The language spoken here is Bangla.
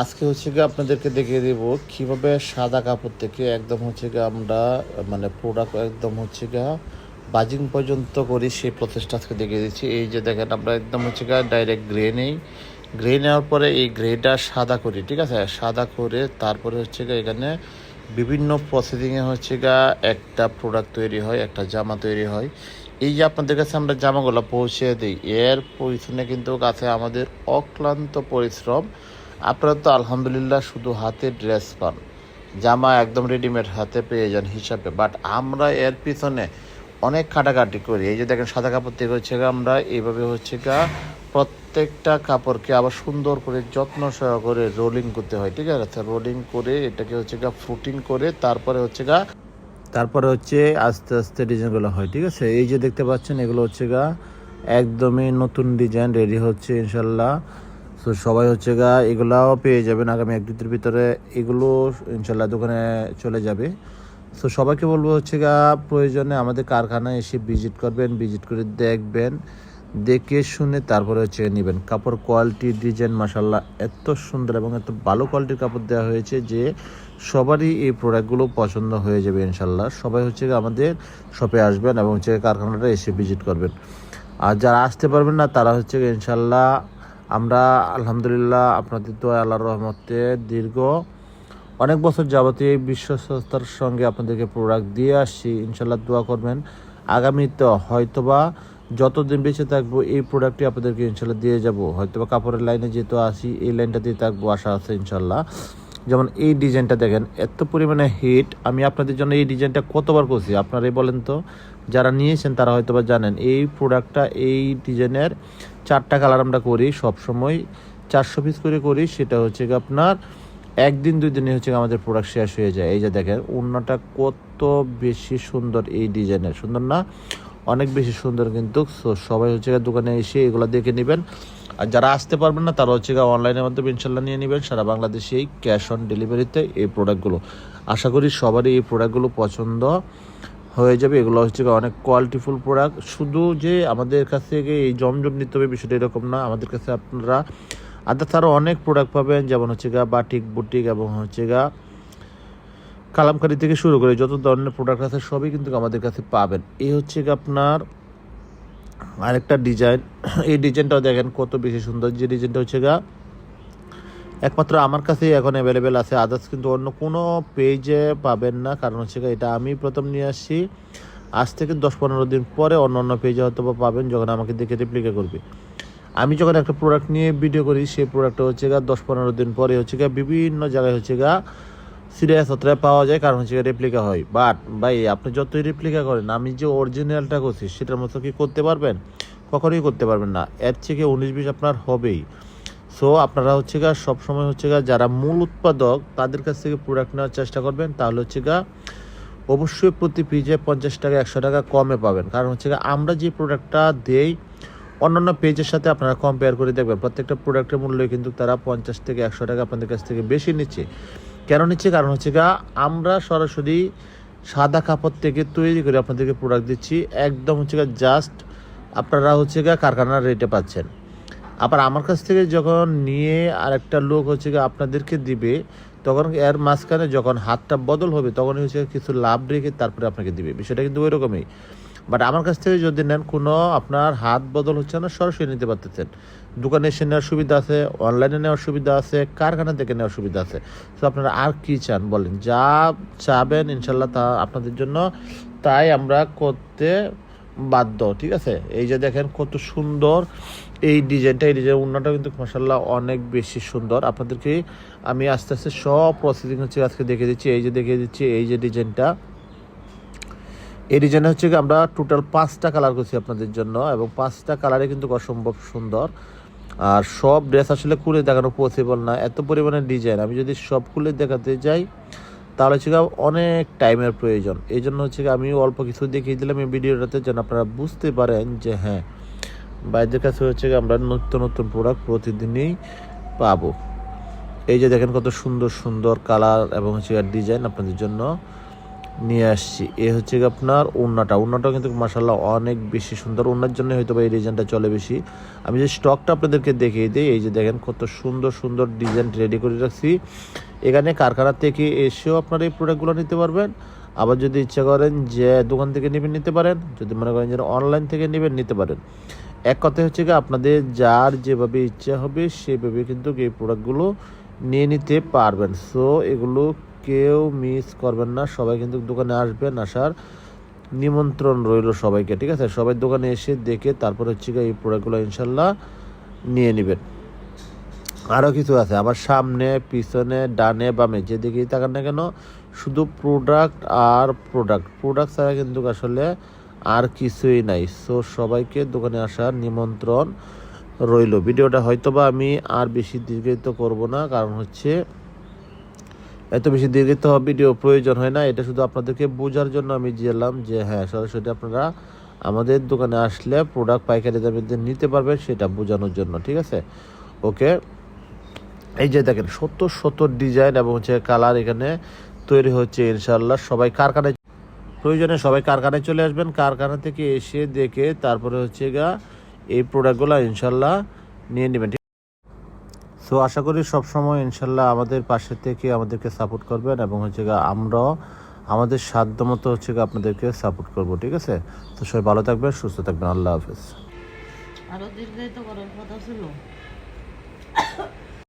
আজকে হচ্ছে গিয়ে আপনাদেরকে দেখিয়ে দেব কীভাবে সাদা কাপড় থেকে একদম হচ্ছে গিয়ে আমরা মানে প্রোডাক্ট একদম হচ্ছে গিয়ে বাজিং পর্যন্ত করি, সেই প্রচেষ্টা আজকে দেখিয়ে দিচ্ছি। এই যে দেখেন, আমরা একদম হচ্ছে গিয়ে ডাইরেক্ট গ্রে নেই। গ্রে নেওয়ার পরে এই গ্রেটা সাদা করি, ঠিক আছে? সাদা করে তারপরে হচ্ছে গিয়ে এখানে বিভিন্ন প্রসেসিংয়ে হচ্ছে গিয়ে একটা প্রোডাক্ট তৈরি হয়, একটা জামা তৈরি হয়। এই যে আপনাদের কাছে আমরা জামাগুলো পৌঁছে দিই, এর পিছনে কিন্তু কাছে আমাদের অক্লান্ত পরিশ্রম। আপনারা তো আলহামদুলিল্লাহ শুধু হাতে ড্রেস পান। জামা একদম রেডিমেড হাতে পেয়ে যান হিসাবে। বাট আমরা এর পিছনে অনেক কাটাকাটি করি। এই যে দেখেন, সাদা কাপড় থেকে হচ্ছে আমরা এইভাবে হচ্ছে গা প্রত্যেকটা কাপড়কে আবার সুন্দর করে যত্ন সহকারে রোলিং করতে হয়। ঠিক আছে? রোলিং করে এটাকে হচ্ছে গা ফুটিং করে তারপরে হচ্ছে গা তারপরে হচ্ছে আস্তে আস্তে ডিজাইনগুলো হয়। ঠিক আছে? এই যে দেখতে পাচ্ছেন, এগুলো হচ্ছে গা একদমই নতুন ডিজাইন রেডি হচ্ছে ইনশাল্লাহ। তো সবাই হচ্ছে গা, এগুলাও পেয়ে যাবেন আগামী এক দুটির ভিতরে। এগুলো ইনশাল্লাহ দোকানে চলে যাবে। তো সবাইকে বলব হচ্ছে গা, প্রয়োজনে আমাদের কারখানায় এসে ভিজিট করবেন, ভিজিট করে দেখবেন, দেখে শুনে তারপরে হচ্ছে নেবেন। কাপড় কোয়ালিটি, ডিজাইন মাসাল্লাহ এত সুন্দর এবং এত ভালো কোয়ালিটির কাপড় দেওয়া হয়েছে যে সবারই এই প্রোডাক্টগুলো পছন্দ হয়ে যাবে ইনশাল্লাহ সবাই হচ্ছে আমাদের শপে আসবেন এবং হচ্ছে কারখানাটা এসে ভিজিট করবেন। আর যারা আসতে পারবেন না, তারা হচ্ছে ইনশাল্লাহ আমরা, আলহামদুলিল্লাহ, আপনাদের তো আল্লাহর রহমতে দীর্ঘ অনেক বছর যাবতীয় এই বিশ্বস্ততার সঙ্গে আপনাদেরকে প্রোডাক্ট দিয়ে আসছি। ইনশাল্লাহ দোয়া করবেন। আগামীতে হয়তোবা যতদিন বেঁচে থাকব, এই প্রোডাক্টটি আপনাদেরকে ইনশাল্লাহ দিয়ে যাব। হয়তোবা কাপড়ের লাইনে যেহেতু আসি এই লাইনটা দিয়ে থাকব, আশা আছে ইনশাল্লাহ যেমন এই ডিজাইনটা দেখেন, এত পরিমাণে হিট আমি আপনাদের জন্য এই ডিজাইনটা কতবার করছি, আপনারাই বলেন তো। যারা নিয়েছেন তারা হয়তো বা জানেন, এই প্রোডাক্টটা এই ডিজাইনের চারটা কালার আমরা করি সবসময়। চারশো পিস করে করি, সেটা হচ্ছে আপনার একদিন, দুই দিনে হচ্ছে আমাদের প্রোডাক্ট শেষ হয়ে যায়। এই যে দেখেন অন্যটা কত বেশি সুন্দর এই ডিজাইনের। সুন্দর না? অনেক বেশি সুন্দর কিন্তু। সবাই হচ্ছে দোকানে এসে এগুলো দেখে নেবেন। আর যারা আসতে পারবেন না, তারা হচ্ছে অনলাইনের মাধ্যমে ইনশাল্লাহ নিয়ে নেবেন। সারা বাংলাদেশেই ক্যাশ অন ডেলিভারিতে এই প্রোডাক্টগুলো আশা করি সবারই এই প্রোডাক্টগুলো পছন্দ হয়ে যাবে। এগুলো হচ্ছে অনেক কোয়ালিটিফুল প্রোডাক্ট শুধু যে আমাদের কাছ থেকে এই জমজম নিতে হবে বিষয়টা এরকম না। আমাদের কাছে আপনারা আদার্স আরও অনেক প্রোডাক্ট পাবেন, যেমন হচ্ছে গা বাটিক বুটিক এবং হচ্ছে গা কালামকারি থেকে শুরু করে যত ধরনের প্রোডাক্ট আছে, সবই কিন্তু আমাদের কাছে পাবেন। এই হচ্ছে আপনার আরেকটা ডিজাইন এই ডিজাইনটাও দেখেন কত বেশি সুন্দর। যে ডিজাইনটা হচ্ছে গা, একমাত্র আমার কাছেই এখন অ্যাভেলেবেল আছে। আদার্স কিন্তু অন্য কোনো পেজে পাবেন না। কারণ হচ্ছে গিয়ে এটা আমি প্রথম নিয়ে আসছি। আজ থেকে দশ পনেরো দিন পরে অন্য অন্য পেজে হয়তো পাবেন, যখন আমাকে দেখে রেপ্লিকা করবে। আমি যখন একটা প্রোডাক্ট নিয়ে ভিডিও করি, সেই প্রোডাক্টটা হচ্ছে গা দশ পনেরো দিন পরে হচ্ছে গা বিভিন্ন জায়গায় হচ্ছে গা সিরিয়াস হত্রায় পাওয়া যায়, কারণ হচ্ছে রেপ্লিকা হয়। বাট ভাই, আপনি যতই রেপ্লিকা করেন, আমি যে অরিজিনালটা করছি, সেটার মতো কি করতে পারবেন? কখনোই করতে পারবেন না। এর থেকে উনিশ বিশ আপনার হবেই। সো আপনারা হচ্ছে গা সবসময় হচ্ছে গা যারা মূল উৎপাদক, তাদের কাছ থেকে প্রোডাক্ট নেওয়ার চেষ্টা করবেন। তাহলে হচ্ছে গা অবশ্যই প্রতি পেজে পঞ্চাশ টাকা, একশো টাকা কমে পাবেন। কারণ হচ্ছে গা আমরা যে প্রোডাক্টটা দেই, অন্যান্য পেজের সাথে আপনারা কম্পেয়ার করে দেখবেন। প্রত্যেকটা প্রোডাক্টের মূল্য কিন্তু তারা পঞ্চাশ থেকে একশো টাকা আপনাদের কাছ থেকে বেশি নিচ্ছে। কেন নিচ্ছে? কারণ হচ্ছে গা আমরা সরাসরি সাদা কাপড় থেকে তৈরি করে আপনাদেরকে প্রোডাক্ট দিচ্ছি। একদম হচ্ছে গা জাস্ট আপনারা হচ্ছে গা কারখানার রেটে পাচ্ছেন। আবার আমার কাছ থেকে যখন নিয়ে আরেকটা লোক হচ্ছে গিয়ে আপনাদেরকে দিবে, তখন এর মাঝখানে যখন হাতটা বদল হবে তখন হচ্ছে কিছু লাভ রেখে তারপরে আপনাকে দিবে। বিষয়টা কিন্তু ওই রকমই। বাট আমার কাছ থেকে যদি নেন কোনো, আপনার হাত বদল হচ্ছে না, সরাসরি নিতে পারতেছেন। দোকানে এসে নেওয়ার সুবিধা আছে অনলাইনে নেওয়ার সুবিধা আছে, কারখানা থেকে নেওয়ার সুবিধা আছে। তো আপনারা আর কি চান বলেন? যা চাবেন ইনশাল্লাহ তা আপনাদের জন্য, তাই আমরা করতে বাধ্য, ঠিক আছে? এই যে দেখেন কত সুন্দর এই ডিজাইনটা, এই ডিজাইন উন্নটা কিন্তু মশাল্লাহ অনেক বেশি সুন্দর। আপনাদেরকে আমি আস্তে আস্তে সব প্রসেসিং হচ্ছে, আজকে দেখে দিচ্ছি, এই যে দেখে দিচ্ছি, এই যে ডিজাইনটা। এই ডিজাইন হচ্ছে আমরা টোটাল পাঁচটা কালার করছি আপনাদের জন্য এবং পাঁচটা কালারে কিন্তু অসম্ভব সুন্দর। আর সব ড্রেস আসলে খুলে দেখানো পসিবল না। এত পরিমাণে ডিজাইন আমি যদি সব খুলে দেখাতে যাই, তাহলে হচ্ছে অনেক টাইমের প্রয়োজন। এই জন্য হচ্ছে আমি অল্প কিছু দেখিয়ে দিলাম এই ভিডিওটাতে যেন আপনারা বুঝতে পারেন যে হ্যাঁ বাইরের কাছে হচ্ছে আমরা নতুন নতুন প্রোডাক্ট প্রতিদিনই পাবো। এই যে দেখেন কত সুন্দর সুন্দর কালার এবং হচ্ছে ডিজাইন আপনাদের জন্য। নিয়ে আসছি। এ হচ্ছে আপনার ওড়নাটা। ওড়নাটাও কিন্তু মাসাল্লাহ অনেক বেশি সুন্দর। ওড়নার জন্য হয়তো বা এই ডিজাইনটা চলে বেশি। আমি যে স্টকটা আপনাদেরকে দেখিয়ে দিই, এই যে দেখেন কত সুন্দর সুন্দর ডিজাইন রেডি করে রাখছি। এখানে কারখানা থেকে এসেও আপনারা এই প্রোডাক্টগুলো নিতে পারবেন। আবার যদি ইচ্ছা করেন যে দোকান থেকে নেবেন, নিতে পারেন। যদি মনে করেন যে অনলাইন থেকে নেবেন, নিতে পারেন। এক কথায় হচ্ছে কি আপনাদের যার যেভাবে ইচ্ছা হবে, সেভাবে কিন্তু এই প্রোডাক্টগুলো নিয়ে নিতে পারবেন। সো এগুলো কেউ মিস করবেন না। সবাই কিন্তু দোকানে আসবেন আসার নিমন্ত্রণ রইল সবাইকে, ঠিক আছে? সবাই দোকানে এসে দেখে তারপর হচ্ছে গিয়ে এই প্রোডাক্টগুলো ইনশাল্লাহ নিয়ে নেবেন। আরও কিছু আছে, আবার সামনে, পিছনে, ডানে, বামে, যেদিকেই তাকান না কেন, শুধু প্রোডাক্ট আর প্রোডাক্ট প্রোডাক্ট ছাড়া কিন্তু আসলে আর কিছুই নাই। সো সবাইকে দোকানে আসার নিমন্ত্রণ রইল। ভিডিওটা হয়তোবা আমি আর বেশি দীর্ঘায়িত করব না, কারণ হচ্ছে এত বেশি দীর্ঘায়িত ভিডিও প্রয়োজন হয় না, এটা শুধু আপনাদেরকে বোঝার জন্য আমি দিলাম যে হ্যাঁ সরাসরি আপনারা আমাদের দোকানে আসলে প্রোডাক্ট পাইকারি দামে নিতে পারবেন সেটা বোঝানোর জন্য, ঠিক আছে? ওকে এই যে দেখেন, সত্তর সত্তর ডিজাইন এবং হচ্ছে কালার এখানে তৈরি হচ্ছে ইনশাল্লাহ সবাই কারখানায় প্রয়োজনে সবাই কারখানায় চলে আসবেন। কারখানা থেকে এসে দেখে তারপরে হচ্ছে গা এই প্রোডাক্টগুলো ইনশাল্লাহ নিয়ে নেবেন সো আশা করি সবসময় ইনশাল্লাহ আমাদের পাশে থেকে আমাদেরকে সাপোর্ট করবেন এবং হচ্ছে আমরাও আমাদের সাধ্য মতো হচ্ছে আপনাদেরকে সাপোর্ট করব, ঠিক আছে? তো সবাই ভালো থাকবেন, সুস্থ থাকবেন, আল্লাহ হাফেজ। আরও দীর্ঘায়িত করার কথা ছিল।